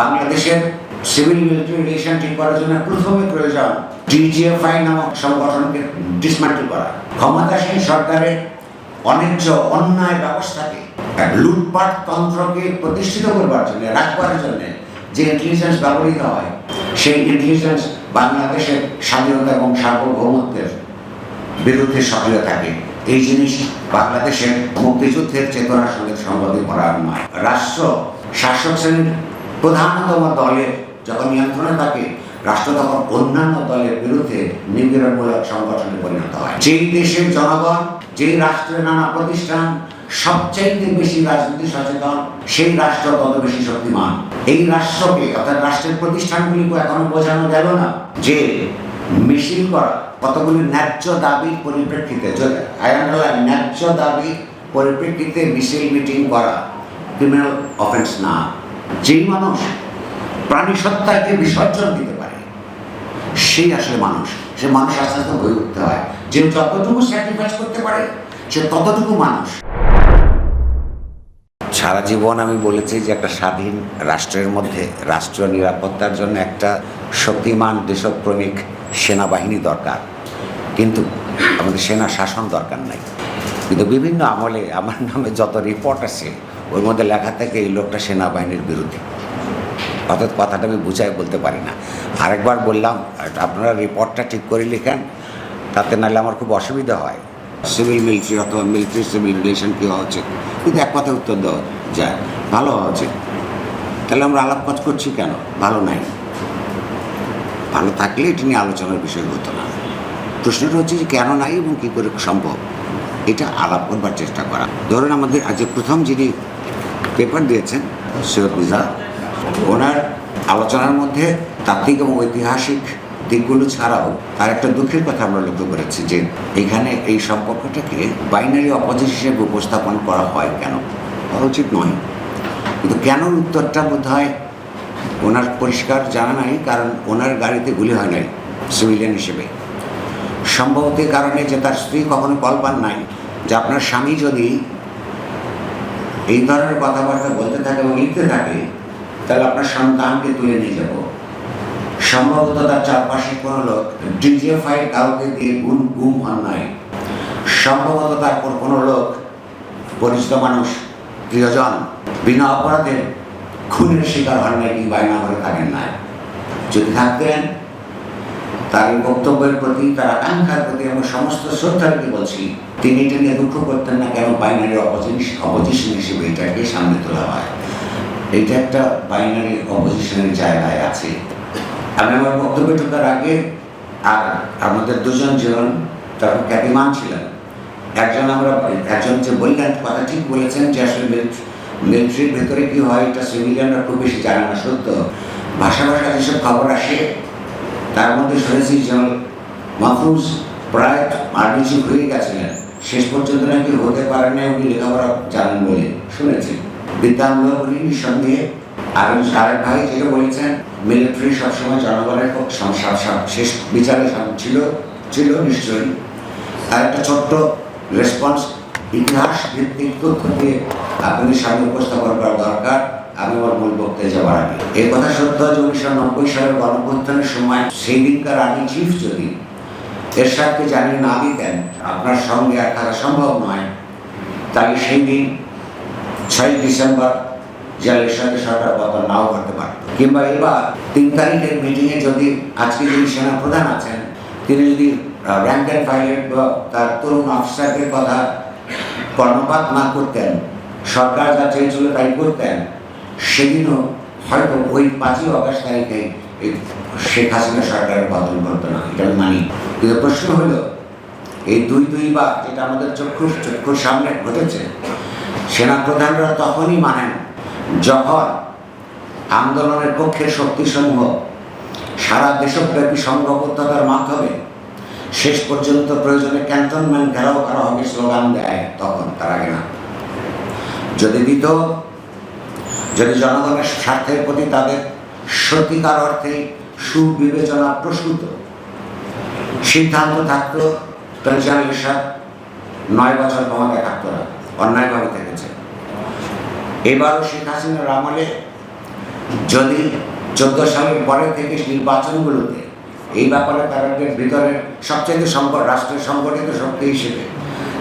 বাংলাদেশের civil military relation ঠিক করার জন্য প্রথমে প্রয়োজন ডিজিএফআই নামক সংগঠনকে ডিসমান্টেল করা। ক্ষমতাসীন সরকারের অন্যায্য অন্যায় ব্যবস্থাকে লুটপাট তন্ত্রকে প্রতিষ্ঠিত করবার জন্য, রাখবার জন্য যে ইন্টেলিজেন্স ব্যবহৃত হয়, সেই ইন্টেলিজেন্স বাংলাদেশের স্বাধীনতা এবং সার্বভৌমত্বের বিরুদ্ধে সক্রিয় থাকে। এই জিনিস বাংলাদেশের মুক্তিযুদ্ধের চেতনার সঙ্গে সংগতি করার নয়। রাষ্ট্র শাসক শ্রেণির প্রধানতম দলের যখন নিয়ন্ত্রণে থাকে, রাষ্ট্র তখন অন্যান্য দলের বিরুদ্ধে নিপীড়নমূলক সংগঠনে পরিণত হয়। যেই দেশের জনগণ, যেই রাষ্ট্রের নানা প্রতিষ্ঠান, সবচাইতে বেশি রাজনীতি সচেতন, সেই রাষ্ট্র তত বেশি শক্তিমান। এই রাষ্ট্রকে, অর্থাৎ রাষ্ট্রের প্রতিষ্ঠানগুলিকে এখনও বোঝানো গেল না যে মিছিল করা কতগুলি ন্যায্য দাবির পরিপ্রেক্ষিতে আন্ডারলাইন ন্যায্য দাবির পরিপ্রেক্ষিতে মিছিল মিটিং করা ক্রিমিনাল অফেন্স না। যেই মানুষ প্রাণী সত্তাকে বিসর্জন দিতে পারে, সেই আসলে মানুষ। সে মানুষ আস্তে আস্তে হয়ে উঠতে হয়। যে যতটুকু স্যাক্রিফাইস করতে পারে, সে ততটুকু মানুষ। সারা জীবন আমি বলেছি যে একটা স্বাধীন রাষ্ট্রের মধ্যে রাষ্ট্রীয় নিরাপত্তার জন্য একটা শক্তিমান দেশপ্রেমিক সেনাবাহিনী দরকার। কিন্তু আমাদের সেনা শাসন দরকার নাই। কিন্তু বিভিন্ন আমলে আমার নামে যত রিপোর্ট আছে ওর মধ্যে লেখা থাকে এই লোকটা সেনাবাহিনীর বিরুদ্ধে। অর্থাৎ কথাটা আমি বুঝাই বলতে পারি না। আরেকবার বললাম, আপনারা রিপোর্টটা ঠিক করে লিখেন, তাতে নাহলে আমার খুব অসুবিধা হয়। সিভিল মিলিটারি অথবা মিলিটারি সিভিল রিলেশন কী হওয়া উচিত? কিন্তু এক কথায় উত্তর দেওয়া যায়। ভালো হওয়া উচিত। তাহলে আমরা আলাপ কাজ করছি কেন? ভালো নাই। ভালো থাকলে এটি নিয়ে আলোচনার বিষয় হতো না। প্রশ্নটা হচ্ছে যে কেন নাই এবং কী করে সম্ভব? এটা আলাপ করবার চেষ্টা করা। ধরুন আমাদের আজ প্রথম যিনি পেপার দিয়েছেন সৈয়দ মির্জা ওনার আলোচনার মধ্যে তাত্ত্বিক এবং ঐতিহাসিক দিকগুলো ছাড়াও তার একটা দুঃখের কথা আমরা লক্ষ্য করেছি যে এখানে এই সম্পর্কটাকে বাইনারি অপোজিট হিসেবে উপস্থাপন করা হয় কেন? উচিত নয়। কিন্তু কেন উত্তরটা বোধ হয় ওনার পরিষ্কার জানা নাই, কারণ ওনার গাড়িতে গুলি হয় নাই সিভিলিয়ান হিসেবে। সম্ভবত কারণে যে তার স্ত্রী কখনো কল পান নাই, যে আপনার স্বামী যদি এই ধরনের কথাবার্তা বলতে থাকে এবং লিখতে থাকে, তাহলে আপনার সন্তানকে তুলে নিয়ে যাব। সম্ভবত তার চারপাশে কোনো লোক ডিজিএফআই কাউকে দিয়ে গুম গুম নাই। সম্ভবত তারপর কোনো লোক পরিচিত মানুষ, প্রিয়জন, বিনা অপরাধে খুনের শিকার হন নাই কিংবা বায়না করে থাকেন নাই। যদি থাকতেন, তার বক্তব্যের প্রতি তার আকাঙ্ক্ষার প্রতি আমি শ্রদ্ধাকে বলছি, তিনি এটা নিয়ে দুঃখ করতেন না, কেন বাইনারি অপোজিশন অপোজিশন হিসেবে এটাকে সামনে তোলা হয়। এটা একটা বাইনারি অপোজিশনের জায়গায় আছে। আমি আমার বক্তব্য ঢোকার আগে, আর আমাদের দুজন জন তখন খ্যাতিমান ছিলেন। একজন আমরা, একজন যে বললেন, কথা ঠিক বলেছেন যে আসলে মিলিটারির ভেতরে কি হয়, এটা সিভিলিয়ানরা খুব বেশি জানে না, সত্য। ভাষা ভাষা যেসব খবর আসে, তার মধ্যে শুনেছি যেমন মাহফুজ প্রায় আর্মি হয়ে গেছিলেন। শেষ পর্যন্ত নাকি হতে পারেন না উনি লেখাপড়া জানেন বলে শুনেছি। বিদ্যামূলক উনি নিঃসন্দেহে। আর আরেক ভাই যেটা বলেছেন, মিলিটারি সবসময় জনগণের শেষ বিচারে ছিল ছিল নিশ্চয়ই। আর একটা ছোট্ট রেসপন্স ইতিহাস ভিত্তিক তথ্য দিয়ে আপনাদের সামনে উপস্থাপন করা দরকার। আমি আমার মূল বক্তব্যে যাওয়ার আগে। এই কথা সত্য যে উনিশশো নব্বই সালের গণপ্রত্যানের সময় সেই দিনকার আর্মি চিফ যদি এর সাথে জানিয়ে না দিতেন, আপনার সঙ্গে আর থাকা সম্ভব নয়। তাই সেই দিন, ছয় ডিসেম্বর জেলের সাথে সরকার পতন নাও করতে পারত কিংবা এবার, তিন তারিখের মিটিংয়ে যদি আজকে যিনি সেনা প্রধান আছেন, তিনি যদি র্যাঙ্ক অ্যান্ড ফাইলের বা তার তরুণ অফিসারদের কথা কর্ণপাত না করতেন, সরকার যা চেয়েছিল তাই করতেন, সেদিনও হয়তো ওই পাঁচই অগস্ট তারিখে শেখ হাসিনা সরকারের পতন না, এটা মানি। কিন্তু প্রশ্ন হলো, এই দুই দুই বা যেটা আমাদের চক্ষুর চক্ষুর সামনে ঘটেছে, সেনাপ্রধানরা তখনই মানেন যখন আন্দোলনের পক্ষের শক্তিসমূহ সারা দেশব্যাপী সংঘবদ্ধতার মাধ্যমে শেষ পর্যন্ত প্রয়োজনে ক্যান্টনমেন্ট ঘেরাও করা হবে স্লোগান দেয়, তখন তার আগে না যদি দিত যদি জনগণের স্বার্থের প্রতি তাদের সত্যিকার অর্থে সুবিবেচনা প্রসূত সিদ্ধান্ত থাকতো জানালের সাথ নয় বছর ক্ষমতায় থাকতো না অন্যায়ভাবে থেকেছে। এবারও শেখ হাসিনার আমলে যদি চোদ্দ সালের পরে থেকে নির্বাচনগুলোতে এই ব্যাপারে তাদের ভিতরে সবচেয়ে সংকট, রাষ্ট্রের সংগঠিত শক্তি হিসেবে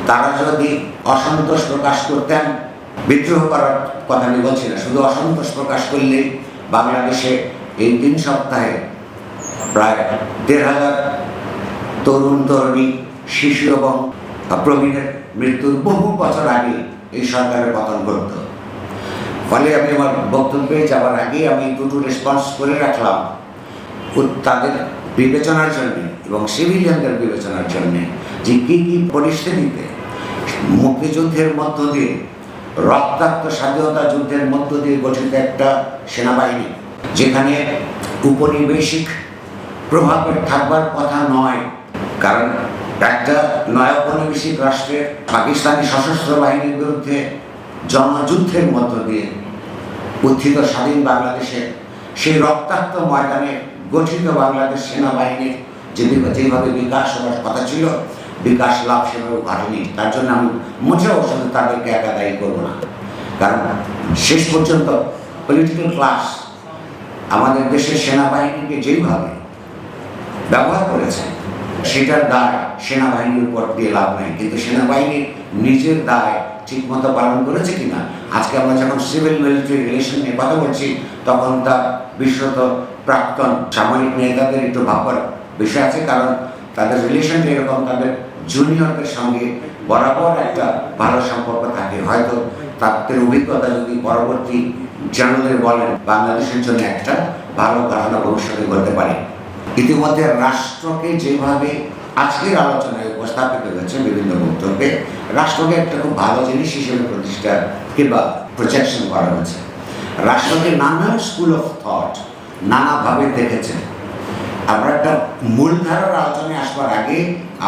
তারা যদি অসন্তোষ প্রকাশ করতেন, বিদ্রোহ করার কথা আমি বলছি না, শুধু অসন্তোষ প্রকাশ করলেই বাংলাদেশে এই তিন সপ্তাহে প্রায় দেড় হাজার তরুণ তরুণী, শিশু এবং প্রবীণের মৃত্যুর বহু বছর আগে এই সরকারের পতন ঘটত। ফলে আমি আমার বক্তব্যে যাওয়ার আগে আমি দুটো রেসপন্স করে রাখলাম। তাদের বিবেচনার জন্য এবং সিভিলিয়ানদের বিবেচনার জন্য যে কী কী পরিস্থিতিতে মুক্তিযুদ্ধের মধ্য দিয়ে, রক্তাক্ত স্বাধীনতা যুদ্ধের মধ্য দিয়ে গঠিত একটা সেনাবাহিনী, যেখানে উপনিবেশিক প্রভাবের থাকবার কথা নয় কারণ একটা নয় উপনিবেশিক রাষ্ট্রের পাকিস্তানি সশস্ত্র বাহিনীর বিরুদ্ধে জনযুদ্ধের মধ্য দিয়ে উত্থিত স্বাধীন বাংলাদেশে সেই রক্তাক্ত ময়দানে গঠিত বাংলাদেশ সেনাবাহিনীর যে যেভাবে বিকাশ হওয়ার কথা ছিল, বিকাশ লাভ সেভাবে ঘটেনি। তার জন্য আমি মোটেও শুধু তাদেরকে একা দায়ী করব না। কারণ শেষ পর্যন্ত পলিটিক্যাল ক্লাস আমাদের দেশের সেনাবাহিনীকে যেইভাবে ব্যবহার করেছে সেটার দায় সেনাবাহিনীর উপর দিয়ে লাভ নেই। কিন্তু সেনাবাহিনীর নিজের দায় ঠিকমতো পালন করেছে কিনা? আজকে আমরা যখন সিভিল মিলিটারি রিলেশন নিয়ে কথা বলছি, তখন তা বিশ্বত প্রাক্তন সামরিক নেতাদের একটু ভাববার বিষয় আছে, কারণ তাদের রিলেশন এরকম, তাদের জুনিয়রদের সঙ্গে বরাবর একটা ভালো সম্পর্ক থাকে। হয়তো তাদের অভিজ্ঞতা যদি পরবর্তী জনদের বলেন, বাংলাদেশের জন্য একটা ভালো ঘটনা ভবিষ্যতে ঘটতে পারে। ইতিমধ্যে রাষ্ট্রকে যেভাবে আজকের আলোচনায় উপস্থাপিত হয়েছে বিভিন্ন বক্তব্যে, রাষ্ট্রকে একটা খুব ভালো জিনিস হিসেবে প্রতিষ্ঠা কিংবা প্রজেকশন করা হয়েছে। রাষ্ট্রকে নানা স্কুল অফ থট নানাভাবে দেখেছেন। আমরা একটা মূলধারার আলোচনায় আসবার আগে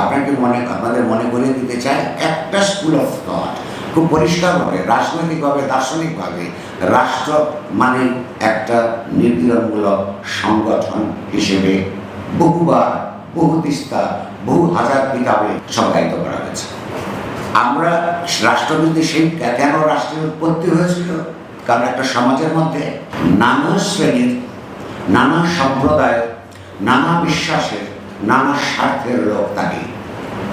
আপনাকে মনে, আপনাদের মনে করিয়ে দিতে চাই, একটা স্কুল অফ থট খুব পরিষ্কারভাবে, রাজনৈতিকভাবে, দার্শনিকভাবে রাষ্ট্র মানে একটা নির্দিরণমূলক সংগঠন হিসেবে বহুবার, বহু তিস্তা, বহু হাজার কিতাবে সংজ্ঞায়িত করা হয়েছে। আমরা রাষ্ট্রবিদ্যে সেই কেন রাষ্ট্রের উৎপত্তি হয়েছিল? কারণ একটা সমাজের মধ্যে নানা শ্রেণির, নানা সম্প্রদায় নানা বিশ্বাসের, নানা স্বার্থের লোক থাকে।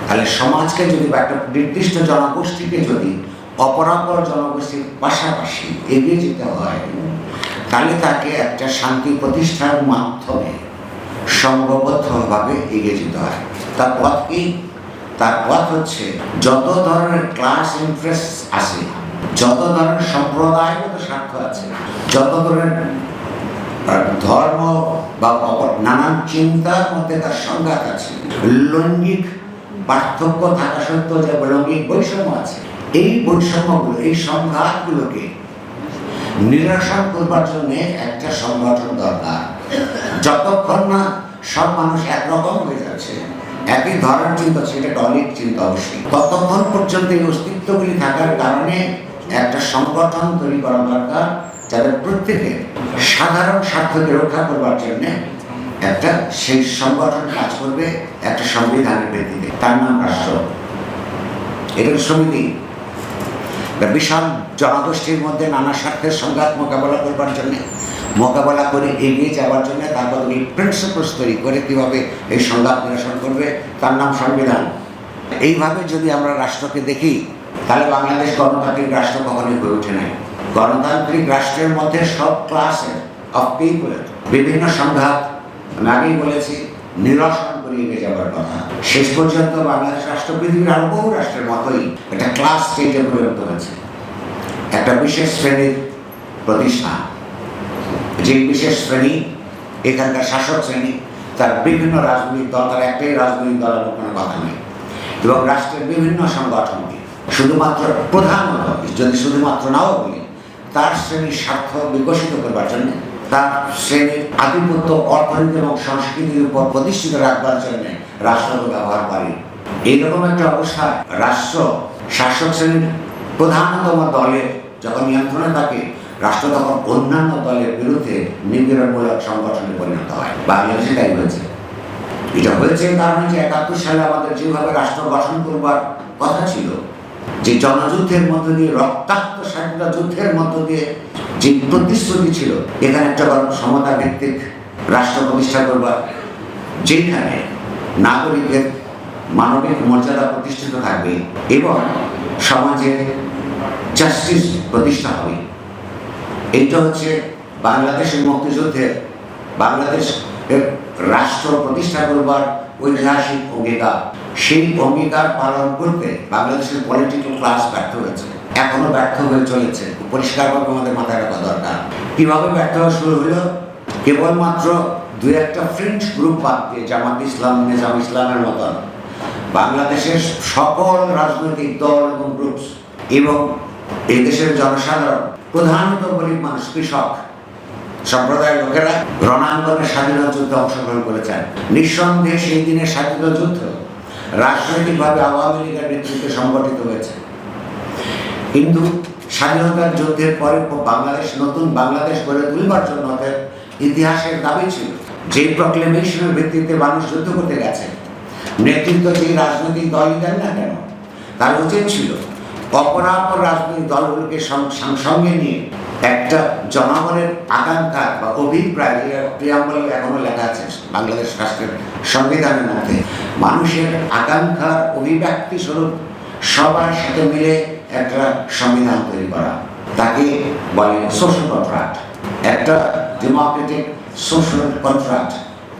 তাহলে সমাজকে যদি বা একটা নির্দিষ্ট জনগোষ্ঠীকে যদি অপরাপর জনগোষ্ঠীর পাশাপাশি এগিয়ে যেতে হয়। তাহলে তাকে একটা শান্তি প্রতিষ্ঠার মাধ্যমে সংঘবদ্ধভাবে এগিয়ে যেতে হয়। তার পথ কি? তার পথ হচ্ছে যত ধরনের ক্লাস ইন্টারেস্ট আছে, যত ধরনের সম্প্রদায়গত স্বার্থ আছে, যত ধরনের ধর্ম বা নানান চিন্তার মধ্যে তার সংঘাত আছে। লৈঙ্গিক পার্থক্য থাকা সত্ত্বেও যে লৈঙ্গিক বৈষম্য আছে এই বৈষম্যগুলো, এই সংঘাতগুলোকে নিরসন করবার জন্য একটা সংগঠন দরকার। যতক্ষণ না সব মানুষ একরকম হয়ে যাচ্ছে, একই ধরনের চিন্তা, সেটা ডলিক চিন্তা অবশ্যই। ততক্ষণ পর্যন্ত এই অস্তিত্বগুলি থাকার কারণে একটা সংগঠন তৈরি করা দরকার যাদের প্রত্যেকে সাধারণ স্বার্থকে রক্ষা করবার জন্যে একটা সেই সংগঠন কাজ করবে, একটা সংবিধানের ভিত্তিতে। তার নাম রাষ্ট্র। এটা সমিতি। বিশাল জনগোষ্ঠীর মধ্যে নানা স্বার্থের সংঘাত মোকাবেলা করবার জন্যে, মোকাবেলা করে এগিয়ে যাওয়ার জন্য তার কতগুলি প্রিন্সিপালস তৈরি করে কীভাবে এই সংঘাত নিরসন করবে, তার নাম সংবিধান। এইভাবে যদি আমরা রাষ্ট্রকে দেখি, তাহলে বাংলাদেশ গণতান্ত্রিক রাষ্ট্র কখনোই হয়ে ওঠে নাই। গণতান্ত্রিক রাষ্ট্রের মধ্যে সব ক্লাসের অফ পিপলের বিভিন্ন সংঘাত, আমি আগেই বলেছি, নিরসন যাওয়ার কথা। শেষ পর্যন্ত বাংলাদেশ রাষ্ট্র পৃথিবীর আরও বহু রাষ্ট্রের মতোই একটা ক্লাস স্টেজে পরিণত হয়েছে একটা বিশেষ শ্রেণির যে বিশেষ শ্রেণি, এখানকার শাসক শ্রেণি, তার বিভিন্ন রাজনৈতিক দল, তার একটাই রাজনৈতিক দলের কোনো কথা নেই। এবং রাষ্ট্রের বিভিন্ন সংগঠনকে শুধুমাত্র প্রধানত যদি শুধুমাত্র নাও বলি, তার শ্রেণির স্বার্থ বিকশিত করবার জন্য তার শ্রেণির আধিপত্য, অর্থনীতি এবং সংস্কৃতির উপর প্রতিষ্ঠিত রাখবার জন্য রাষ্ট্রকে ব্যবহার করে। এইরকম একটা অবস্থা রাষ্ট্র শাসক শ্রেণির প্রধানতম দলের যখন নিয়ন্ত্রণে থাকে, রাষ্ট্র তখন অন্যান্য দলের বিরুদ্ধে নিপীড়নমূলক সংগঠনে পরিণত হয়। বাংলাদেশে তাই হয়েছে। এটা হয়েছে কারণে যে একাত্তর সালে আমাদের যেভাবে রাষ্ট্র গঠন করবার কথা ছিল যে জনযুদ্ধের মধ্য দিয়ে, রক্তাক্ত স্বাধীনতা যুদ্ধের মধ্য দিয়ে যে প্রতিশ্রুতি ছিল, এখানে একটা বরং সমতা ভিত্তিক রাষ্ট্র প্রতিষ্ঠা করবার যেখানে নাগরিকের মানবিক মর্যাদা প্রতিষ্ঠিত থাকবে এবং সমাজে জাস্টিস প্রতিষ্ঠা হবে। এইটা হচ্ছে বাংলাদেশের মুক্তিযুদ্ধের বাংলাদেশ রাষ্ট্র প্রতিষ্ঠা করবার ঐতিহাসিক অঙ্গীকার। সেই অঙ্গীকার পালন করতে বাংলাদেশের পলিটিক্যাল ক্লাস ব্যর্থ হয়েছে। এখনও ব্যর্থ হয়ে চলেছে। পরিষ্কারভাবে আমাদের মাথায় রাখা দরকার। কীভাবে ব্যর্থ হওয়া শুরু হলো? কেবলমাত্র দু একটা ফ্রেঞ্চ গ্রুপ বাদ দিয়ে জামাত ইসলাম, নিজাম ইসলামের মতন। বাংলাদেশের সকল রাজনৈতিক দল এবং গ্রুপস এবং এই দেশের জনসাধারণ, প্রধানত গরিব মানুষ, কৃষক সম্প্রদায়ের লোকেরা রণাঙ্গনে স্বাধীনতা যুদ্ধে অংশগ্রহণ করেছেন। নিঃসন্দেহে সেই দিনের স্বাধীনতা যুদ্ধ রাজনৈতিকভাবে আওয়ামী লীগের নেতৃত্বে সংগঠিত হয়েছে। কিন্তু স্বাধীনতার যুদ্ধের পরে বাংলাদেশ, নতুন বাংলাদেশ গড়ে তুলবার জন্য ইতিহাসের দাবি ছিল। যে প্রক্লেমেশনের ভিত্তিতে মানুষ যুদ্ধ করতে গেছে, নেতৃত্ব যে রাজনৈতিক দলই দেন না কেন, তার উচিত ছিল অপরাপর রাজনৈতিক দলগুলোকে সঙ্গে নিয়ে একটা জনগণের আকাঙ্ক্ষা বা অভিপ্রায় এখনও লেখা আছে বাংলাদেশ রাষ্ট্রের সংবিধানের মধ্যে মানুষের আকাঙ্ক্ষার অভিব্যক্তি স্বরূপ সবার সাথে মিলে একটা সংবিধান তৈরি করা। তাকে বলে সোশ্যাল কন্ট্রাক্ট একটা ডেমোক্রেটিক সোশ্যাল কন্ট্রাক্ট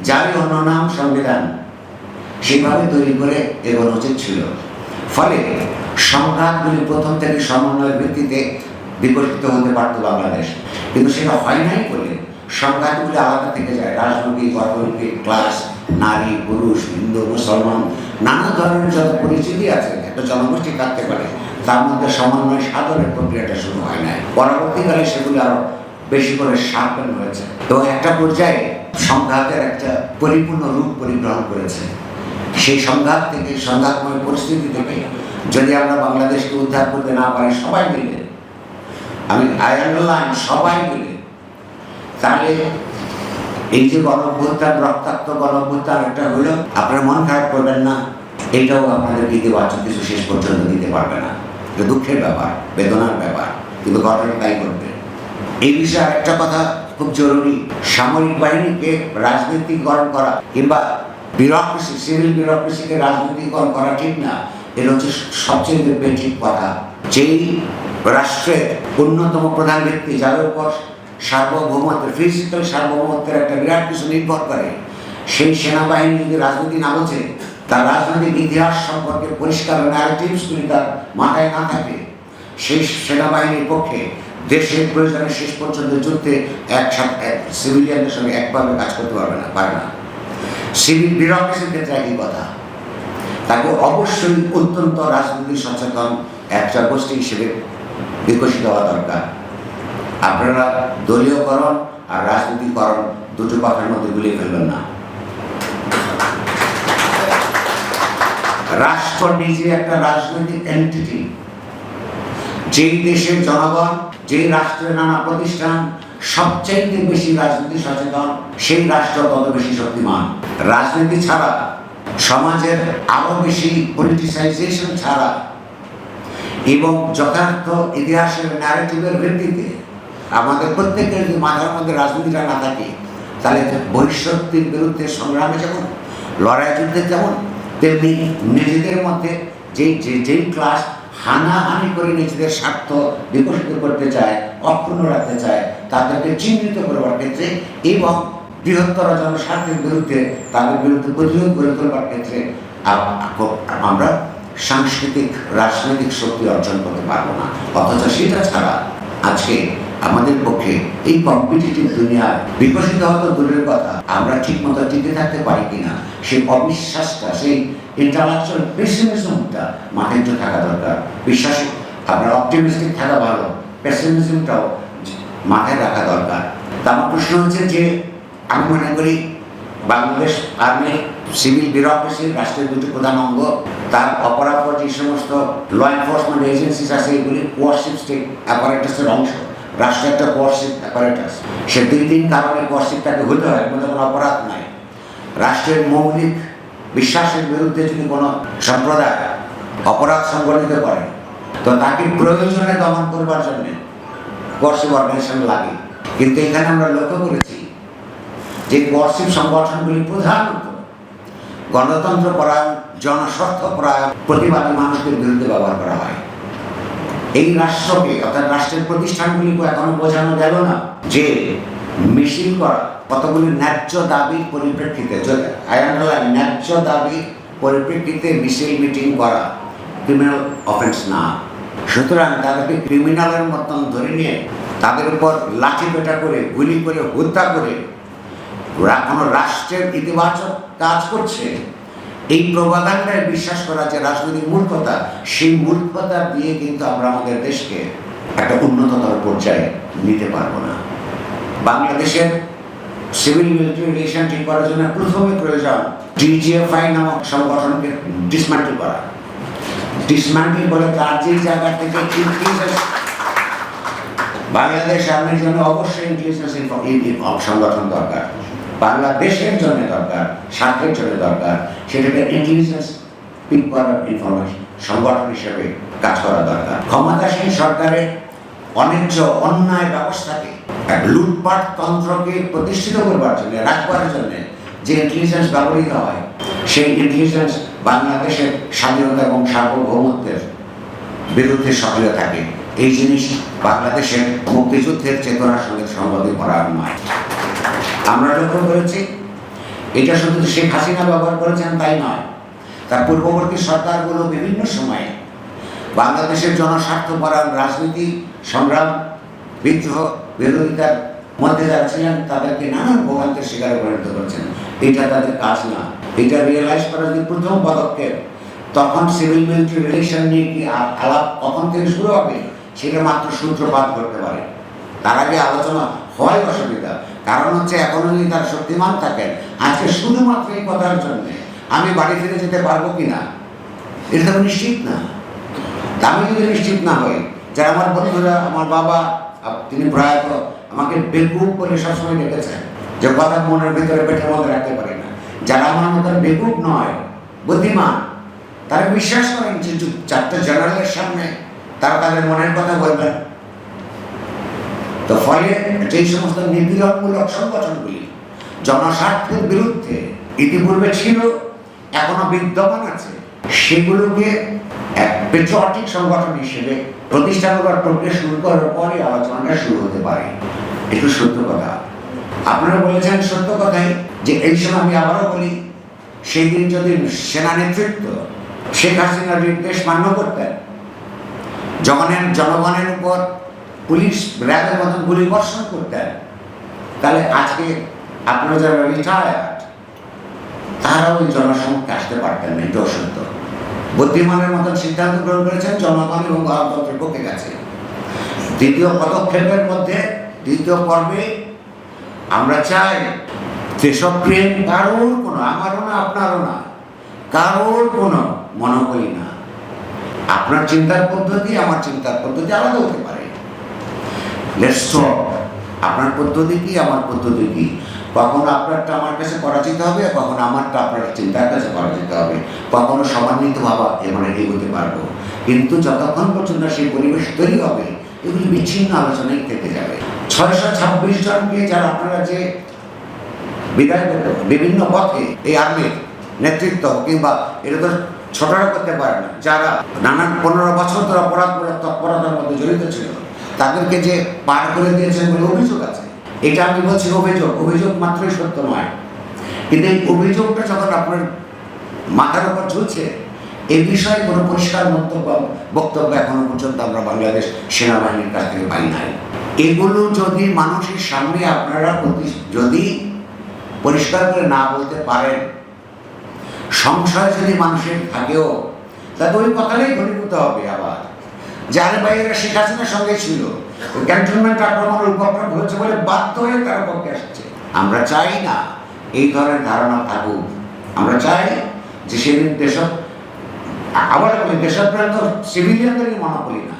যারই অন্য নাম সংবিধান, সেভাবে তৈরি করে এগোনো উচিত ছিল। ফলে সংঘাতগুলি প্রথম থেকে সমন্বয়ের ভিত্তিতে বিকশিত হতে পারত বাংলাদেশ। কিন্তু সেটা হয় নাই বলে সংঘাতগুলি আলাদা থেকে যায়। রাজনৈতিক অর্থনৈতিক ক্লাস নারী, পুরুষ, হিন্দু, মুসলমান, নানা ধরনের যত পরিচিতি আছে, একটা জনগোষ্ঠী থাকতে পারে, তার মধ্যে সমন্বয় সাধনের প্রক্রিয়াটা শুরু হয় নাই। পরবর্তীকালে সেগুলি আরও বেশি করে শার্পেন হয়েছে। এবং একটা পর্যায়ে সংঘাতের একটা পরিপূর্ণ রূপ পরিগ্রহণ করেছে। সেই সংঘাত থেকে, সংঘাতময় পরিস্থিতি থেকে যদি আমরা বাংলাদেশকে উদ্ধার করতে না পারি, সবাই মিলে, আমি আয়ারলাইন সবাই মিলে, তাহলে এই যে গণভ্যুত্থান, রক্তাক্ত গণভ্যুত্থান একটা হলো, আপনারা মন খারাপ করবেন না, এটাও আপনাদের ইতিবাচক কিছু শেষ পর্যন্ত দিতে পারবে না। এটা দুঃখের ব্যাপার, বেদনার ব্যাপার, কিন্তু ঘটনা তাই করবে। এই বিষয়ে একটা কথা খুব জরুরি, সামরিক বাহিনীকে রাজনীতিকরণ করা, কিংবা বিরক্রেসি সিভিল বিরক্রেসিকে রাজনীতিকরণ করা ঠিক না, এটা হচ্ছে সবচেয়ে বেঠিক কথা। যেই রাষ্ট্রের অন্যতম প্রধান ব্যক্তি, যার উপর সার্বভৌমত্বের ফিজিক্যাল সার্বভৌমত্বের একটা বিরাট কিছু নির্ভর করে। সেই সেনাবাহিনী যদি রাজনীতি না বোঝে, তার রাজনৈতিক ইতিহাস সম্পর্কে পরিষ্কার ন্যারেটিভসগুলি তার মাথায় না থাকে, সেই সেনাবাহিনীর পক্ষে দেশের প্রয়োজনে শেষ পর্যন্ত যুদ্ধে একসাথে সিভিলিয়ানদের সঙ্গে একভাবে কাজ করতে পারবে না পারে না। সিভিল বিরক্রেসির ক্ষেত্রে একই কথা। তাকে অবশ্যই অত্যন্ত রাজনীতি সচেতন একটা গোষ্ঠী হিসেবে বিকশিত হওয়া দরকার। আপনারা দলীয়করণ আর রাজনীতিকরণ দুটো কথার মধ্যে গুলিয়ে ফেলবেন না। রাষ্ট্র নিজে একটা রাজনৈতিক এন্টিটি যেই দেশের জনগণ, যেই রাষ্ট্রের নানা প্রতিষ্ঠান, সবচাইতে বেশি রাজনীতি সচেতন, সেই রাষ্ট্র তত বেশি শক্তিমান। রাজনীতি ছাড়া, সমাজের আরও বেশি পলিটিসাইজেশন ছাড়া, এবং যথার্থ ইতিহাসের ন্যারেটিভের ভিত্তিতে আমাদের প্রত্যেকের যদি মাথার মধ্যে রাজনীতিটা না থাকে, তাহলে বহিঃশক্তির বিরুদ্ধে সংগ্রামে যেমন, লড়াই যুদ্ধে যেমন, তেমনি নিজেদের মধ্যে যেই যে যেই ক্লাস হানাহানি করে নিজেদের স্বার্থ বিকশিত করতে চায়, অক্ষুণ্ণ রাখতে চায়, তাদেরকে চিহ্নিত করবার ক্ষেত্রে এবং বৃহত্তর জনস্বার্থের বিরুদ্ধে তাদের বিরুদ্ধে প্রতিরোধ গড়ে তোলবার ক্ষেত্রে আমরা সাংস্কৃতিক, রাজনৈতিক শক্তি অর্জন করতে পারব না। অথচ সেটা ছাড়া আজকে আমাদের পক্ষে এই কম্পিটিটিভ দুনিয়ায় বিকশিত হতো দূরের কথা। আমরা ঠিক মতো টিকে থাকতে পারি কিনা, সেই অবিশ্বাসটা, সেই ইন্টালেকচুয়াল পেসিমিজমটা মাথায় থাকা দরকার। বিশ্বাস আমরা অপটিমিস্টিক থাকা ভালো পেসিমিজমটাও মাথায় রাখা দরকার। তা আমার প্রশ্ন হচ্ছে যে, আমি মনে করি বাংলাদেশ আর্মি সিভিল বিউরোক্রেসির রাষ্ট্রের দুটি প্রধান অঙ্গ, তার অপরাপর যে সমস্ত ল এনফোর্সমেন্ট এজেন্সিস আছে, এগুলি কোয়ারশিপ স্টেট অ্যাপারেটাসের অংশ। রাষ্ট্র একটা কোয়ারশিপ অ্যাপারেটাস সে তিন তিন কারণে কোয়ারশিপটাকে হতে হয়, কোনো কোনো অপরাধ নাই। রাষ্ট্রের মৌলিক বিশ্বাসের বিরুদ্ধে যদি কোনো সম্প্রদায় অপরাধ সংগঠিত করে, তো তাকে প্রয়োজনে দমন করবার জন্যে কোর্সিভ অর্গানাইজেশন লাগে। কিন্তু এখানে আমরা লক্ষ্য করেছি যে কোর্সিভ সংগঠনগুলি প্রধানত গণতন্ত্র পরায়ণ, জনস্বার্থ পরায়ণ প্রতিবাদী মানুষদের বিরুদ্ধে ব্যবহার করা হয়। এই রাষ্ট্রকে অর্থাৎ রাষ্ট্রের প্রতিষ্ঠানগুলিকে এখনও বোঝানো গেল না, যে মিছিল করা কতগুলি ন্যায্য দাবির পরিপ্রেক্ষিতে আই আন্ডারলাইন ন্যায্য দাবির পরিপ্রেক্ষিতে মিছিল মিটিং করা ক্রিমিনাল অফেন্স না। সুতরাং তাদেরকে ক্রিমিনালের মতন ধরে নিয়ে তাদের উপর লাঠি পেটা করে, গুলি করে, হত্যা করে কোনো রাষ্ট্রের ইতিবাচক কাজ করছে? এই প্রবাগান্ডায় বিশ্বাস করা যে রাজনৈতিক মূর্খতা সেই মূর্খতা দিয়ে কিন্তু আমরা আমাদের দেশকে একটা উন্নততর পর্যায়ে নিতে পারব না। বাংলাদেশের সিভিল মিলিটারি রিলেশন ঠিক করার জন্য প্রথমে প্রয়োজন ডিজিএফআই নামক সংগঠনকে ডিসম্যান্টেল করা। ডিসম্যান্টেল করে তার যে জায়গা থেকে বাংলাদেশ আর্মির জন্য অবশ্যই ইন্টেলিজেন্স সংগঠন দরকার। বাংলাদেশের জন্য দরকার স্বার্থের জন্য দরকার, সেটাকে ইন্টেলিজেন্স পিপল অফ ইনফরমেশন সংগঠন হিসেবে কাজ করা দরকার। ক্ষমতাসীন সরকারের অন্যায্য অন্যায় ব্যবস্থাকে লুটপাট তন্ত্রকে প্রতিষ্ঠিত করবার জন্য, রাখবার জন্য যে ইন্টেলিজেন্স ব্যবহৃত হয়, সেই ইন্টেলিজেন্স বাংলাদেশের স্বাধীনতা এবং সার্বভৌমত্বের বিরুদ্ধে সক্রিয় থাকে। এই জিনিস বাংলাদেশের মুক্তিযুদ্ধের চেতনার সঙ্গে সংগতি করার নয়। আমরা লক্ষ্য করেছি, এটা শুধু শেখ হাসিনা ব্যবহার করেছেন তাই নয়। তার পূর্ববর্তী সরকারগুলো বিভিন্ন সময়ে বাংলাদেশের জনস্বার্থ জনস্বার্থপরায়ণ রাজনীতি, সংগ্রাম, বিদ্রোহ, বিরোধিতার মধ্যে যারা ছিলেন, তাদেরকে নানান ভোগান্তের শিকারে পরিণত করেছেন। এটা তাদের কাজ না। এটা রিয়েলাইজ করা যে প্রথম পদক্ষেপ, তখন সিভিল মিলিটারি রিলেশন নিয়ে কি আলাপ কখন থেকে শুরু হবে, সেটা মাত্র সূত্রপাত করতে পারে। তার আগে আলোচনা হয় অসুবিধা। কারণ হচ্ছে এখনও যদি তার শক্তিমান থাকেন, আজকে শুধুমাত্র এই কথার জন্য আমি বাড়ি ফিরে যেতে পারব কি না এটা তো নিশ্চিত না। আমি যদি নিশ্চিত না হই, যারা আমার বন্ধুরা, আমার বাবা তিনি প্রয়াত আমাকে বেকুব বলে সবসময় ডেকেছেন, যে কথা মনের ভিতরে পেটের মধ্যে রাখতে পারি না। যারা আমার মতো বেকুব নয়, বুদ্ধিমান, তারা বিশ্বাস করেন যে চারটে জেনারেলের সামনে তারা তাদের মনের কথা বলবেন। তো ফলে যেই সমস্ত নিপীড়নমূলক সংগঠনগুলি জনস্বার্থের বিরুদ্ধে ইতিপূর্বে ছিল, এখনও বিদ্যমান আছে, সেগুলোকে এক পেট্রোটিক সংগঠন হিসেবে প্রতিষ্ঠা করার প্রক্রিয়া শুরু করার পরে আলোচনাটা শুরু হতে পারে। একটু সত্য কথা। আপনারা বলেছেন সত্য কথাই, যে এই সময় আমি আবারও বলি, সেই দিন যদি সেনা নেতৃত্ব শেখ হাসিনার নির্দেশ মান্য করতেন জগনের জনগণের উপর পুলিশ র্যাবের মতন গুলি বর্ষণ করতেন। তাহলে আজকে আপনারা যারা রিটায়ার্ড তারাও ওই জনসমক্ষে আসতে পারতেন না এটাও সত্য বুদ্ধিমানের মতন সিদ্ধান্ত গ্রহণ করেছেন জনগণ এবং গণতন্ত্রের পক্ষে গেছে। দ্বিতীয় পদক্ষেপের মধ্যে, দ্বিতীয় পর্বে আমরা চাই যেসব প্রেম কারোর কোনো, আমারও না, আপনারও না, কারোর কোনো মনোবলী না। আপনার চিন্তার পদ্ধতি, আমার চিন্তার পদ্ধতি আলাদা হতে পারে। আপনার পদ্ধতি কি, আমার পদ্ধতি কি? কখনো আপনারটা আমার কাছে পরাজিত হবে, কখনো আমারটা আপনার চিন্তার কাছে পরাজিত হবে। কখনো সমান্বিত ভাবা এবারে এগোতে পারব। কিন্তু যতক্ষণ পর্যন্ত সেই পরিবেশ তৈরি হবে, এগুলি বিচ্ছিন্ন আলোচনায় থেকে যাবে। ছয়শো ছাব্বিশ জনকে যারা আপনারা যে বিদায় বিভিন্ন পথে এই আর্মির নেতৃত্ব কিংবা এটা তো ছোটরা করতে পারে না, যারা নানান পনেরো বছর ধরে অপরাধ তৎপরতার মধ্যে জড়িত ছিল। তাদেরকে যে পার করে দিয়েছেন বলে অভিযোগ আছে, এটা আমি বলছি অভিযোগ অভিযোগ মাত্রই সত্য নয়। কিন্তু এই অভিযোগটা যখন আপনার মাথার উপর ঝুলছে, এ বিষয়ে কোনো পরিষ্কার মন্তব্য, বক্তব্য এখনও পর্যন্ত আমরা বাংলাদেশ সেনাবাহিনীর কাছ থেকে পাই নাই। এগুলো যদি মানুষের সামনে আপনারা যদি পরিষ্কার করে না বলতে পারেন, সংশয় যদি মানুষের থাকেও তাতে ওই কথাটাই ঘনীভূত হবে আবার। যার বাইরে শেখ হাসিনার সঙ্গে ছিল। ক্যান্টনমেন্ট আক্রমণের উপক্রম হয়েছে বলে বাধ্য হয়ে তারা পক্ষে আসছে। আমরা চাই না এই ধরনের ধারণা থাকুক। আমরা চাই যে সেদিন দেশ আবার বলি দেশপ্রাণ তো মনে করি না।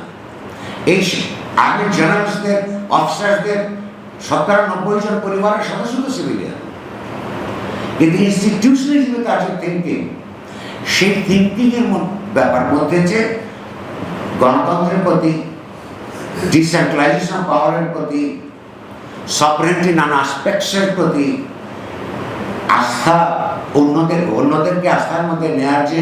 এই আগের জেনারেলসদের অফিসারদের সরকার নব্বই জন পরিবারের সদস্য তো সিভিলিয়ান কিন্তু ইনস্টিটিউশন হিসেবে তার যে থিঙ্কিং সেই থিঙ্কিংয়ের ব্যাপার মধ্যে যে গণতন্ত্রের প্রতি ডিসেন্ট্রালাইজেশন পাওয়ারের প্রতি সপারেন্টি নানা আসপেক্টসের প্রতি আস্থা, অন্যদের, অন্যদেরকে আস্থার মধ্যে নেওয়ার যে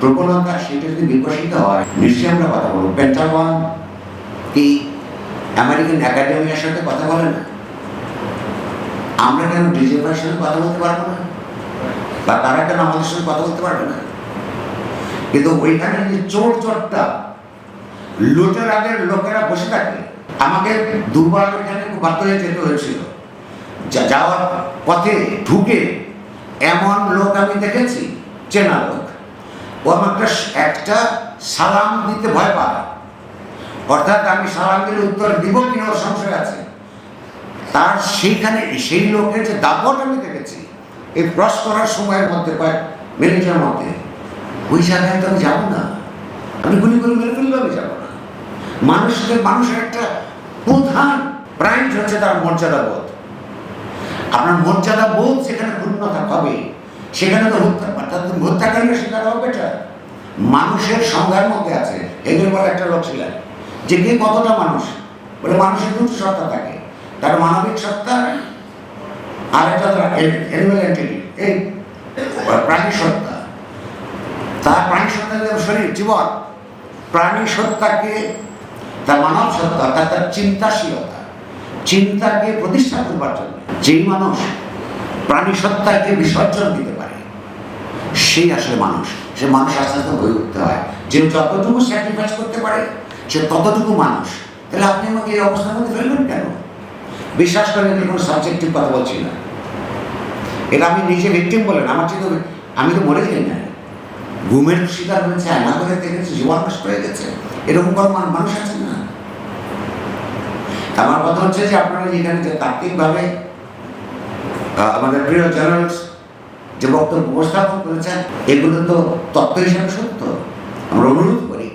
প্রবণতা, সেটা যদি বিকশিত হয়, নিশ্চয়ই আমরা কথা বলব। পেন্টাগন কি আমেরিকান একাডেমিয়ার সাথে কথা বলে না? আমরা কেন ডিজিটাল সাথে কথা বলতে পারব না? বা তারা কেন আমাদের সাথে কথা বলতে পারবে না? কিন্তু ওইখানে যে চোর চোরটা লুটের আগের লোকেরা বসে থাকে। আমাকে ওইখানে খুব বাধ্য হয়ে যেতে হয়েছিল। যাওয়ার পথে ঢুকে এমন লোক আমি দেখেছি, চেনা লোক। ও আমাকে একটা সালাম দিতে ভয় পায়। অর্থাৎ আমি সালাম দিলে উত্তর দিব কিনা ওর সংশয় আছে। তার সেইখানে সেই লোকের যে দাপট আমি দেখেছি, এই ক্রস করার সময়ের মধ্যে, কয়েক মিনিটের মধ্যে, ওই জায়গায় তো আমি যাব না। আমি গুলি গুলি মেরে ফেললে আমি যাব না মানুষদের মানুষের একটা প্রধান প্রাইজ হচ্ছে তার মর্যাদা বোধ। আপনার মর্যাদা বোধ সেখানে পূর্ণতা হবে, সেখানে তো হত্যা, অর্থাৎ হত্যাকাণ্ডের শিকার হবে মানুষের সংজ্ঞার মধ্যে আছে এগুলো বলে একটা লোক ছিলেন, যে কে কতটা মানুষ, বলে মানুষের দুটো সত্তা থাকে, তার মানবিক সত্তা আর একটা এই প্রাণী সত্তা। তার প্রাণী সত্তা শরীর, জীবন। প্রাণী সত্তাকে তার মানব সত্তা অর্থাৎ তার চিন্তাশীলতা, চিন্তাকে প্রতিষ্ঠা করবার জন্য যেই মানুষ প্রাণী সত্তাকে বিসর্জন দিতে পারে, সেই আসলে মানুষ। সে মানুষ আস্তে আস্তে হয়ে উঠতে হয়। যে যতটুকু স্যাক্রিফাইস করতে পারে, সে ততটুকু মানুষ। তাহলে আপনি আমাকে এই অবস্থার মধ্যে ফেলবেন কেন? বিশ্বাস করেন আমি কোনো সাবজেক্টিভ কথা বলছি না। এটা আমি নিজে ভিকটিম বলেন। আমার চেয়ে তো আমি তো মরে যাই না। ঘুমের শিকার হয়েছে, আয়না করে দেখেছে, জীবন নষ্ট হয়ে গেছে। এরকম কোনো মানুষ আছে না? আমার কথা হচ্ছে যে আপনারা যেখানে যে তাত্ত্বিকভাবে আমাদের প্রিয় জার্নালস যে বক্তব্য উপস্থাপন করেছেন, এগুলো তো তত্ত্ব হিসাবে সত্য। আমরা অনুরোধ করি,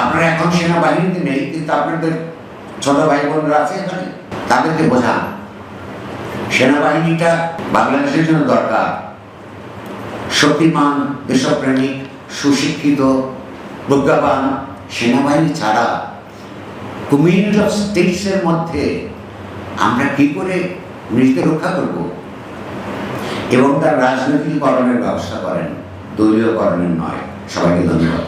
আপনারা এখন সেনাবাহিনীতে নেই, কিন্তু আপনাদের ছোট ভাই বোনরা আছে এখানে, তাদেরকে বোঝান। সেনাবাহিনীটা বাংলাদেশের জন্য দরকার। শক্তিমান, দেশপ্রেমিক, সুশিক্ষিত, প্রজ্ঞাবান সেনাবাহিনী ছাড়া কমিউনিটি অফ স্টেটসের মধ্যে আমরা কি করে নিজেকে রক্ষা করব? এবং তার রাজনৈতিককরণের ব্যবস্থা করেন দলীয়করণের নয়। সবাইকে ধন্যবাদ।